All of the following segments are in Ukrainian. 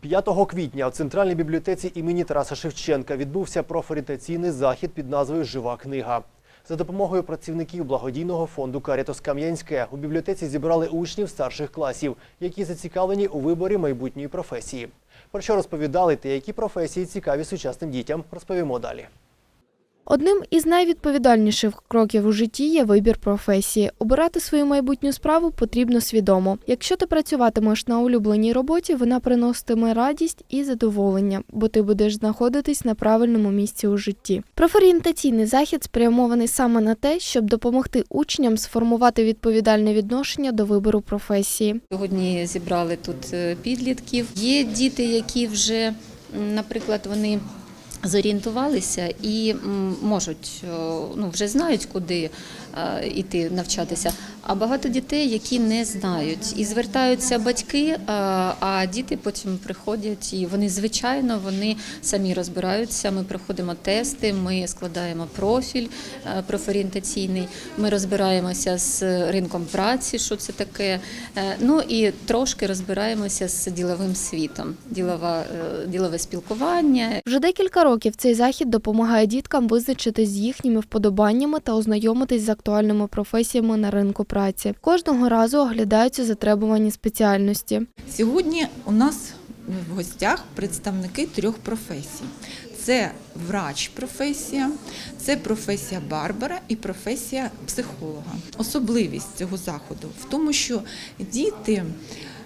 5 квітня в центральній бібліотеці імені Тараса Шевченка відбувся профорієнтаційний захід під назвою Жива книга. За допомогою працівників благодійного фонду Карітос Кам'янське у бібліотеці зібрали учнів старших класів, які зацікавлені у виборі майбутньої професії. Про що розповідали та які професії цікаві сучасним дітям, розповімо далі. Одним із найвідповідальніших кроків у житті є вибір професії. Обирати свою майбутню справу потрібно свідомо. Якщо ти працюватимеш на улюбленій роботі, вона приноситиме радість і задоволення, бо ти будеш знаходитись на правильному місці у житті. Профорієнтаційний захід спрямований саме на те, щоб допомогти учням сформувати відповідальне відношення до вибору професії. Сьогодні зібрали тут е, підлітків. Є діти, які вже, наприклад, вони зорієнтувалися і можуть, е, ну вже знають, куди йти навчатися. А багато дітей, які не знають, і звертаються батьки, е, а діти потім приходять, і вони звичайно вони самі розбираються. Ми проходимо тести, ми складаємо профіль е, профорієнтаційний. Ми розбираємося з ринком праці, що це таке. Е, Ну і трошки розбираємося з діловим світом, ділова, е, ділове спілкування. Вже декілька років цей захід допомагає діткам визначитись з їхніми вподобаннями та ознайомитись з актуальними професіями на ринку праці. Кожного разу оглядаються затребувані спеціальності. Сьогодні у нас в гостях представники трьох професій: це врач-професія, це професія барбара і професія психолога. Особливість цього заходу в тому, що діти.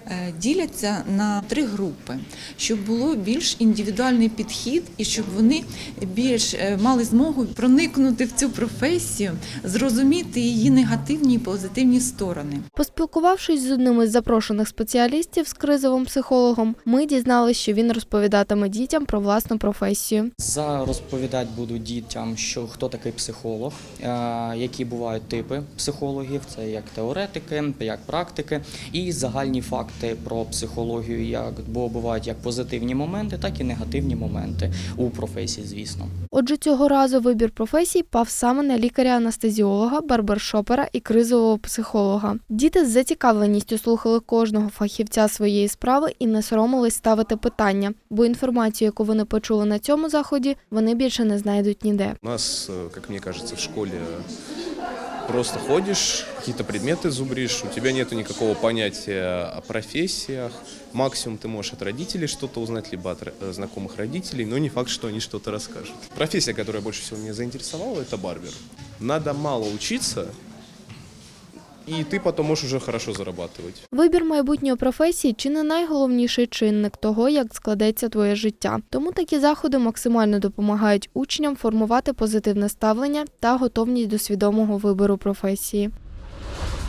Е, Діляться на три групи, щоб було більш індивідуальний підхід і щоб вони більш е, мали змогу проникнути в цю професію, зрозуміти її негативні і позитивні сторони. Поспілкувавшись з одним із запрошених спеціалістів з кризовим психологом, ми дізналися, що він розповідатиме дітям про власну професію. За розповідати буду дітям, що хто такий психолог, е, які бувають типи психологів, це як теоретики, як практики, і загальні факти про психологію, як бо бувають як позитивні моменти, так і негативні моменти у професії, звісно. Отже, цього разу вибір професій пав саме на лікаря-анестезіолога, барбершопера і кризового психолога. Діти з зацікавленістю слухали кожного фахівця своєї справи і не соромились ставити питання, бо інформацію, яку вони почули на цьому заході, вони більше не знайдуть ніде. У нас, э, как мне кажется, в школе просто ходишь, какие-то предметы зубришь, у тебя нету никакого понятия о профессиях. Максимум ты можешь от родителей что-то узнать, либо от э, знакомых родителей, но не факт, что они что-то расскажут. Профессия, которая больше всего меня заинтересовала, это барбер. Надо мало учиться, и ты тому можешь вже хорошо зарабатывать. Вибір майбутньої професії чи не найголовніший чинник того, як складеться твоє життя. Тому такі заходи максимально допомагають учням формувати позитивне ставлення та готовність до свідомого вибору професії.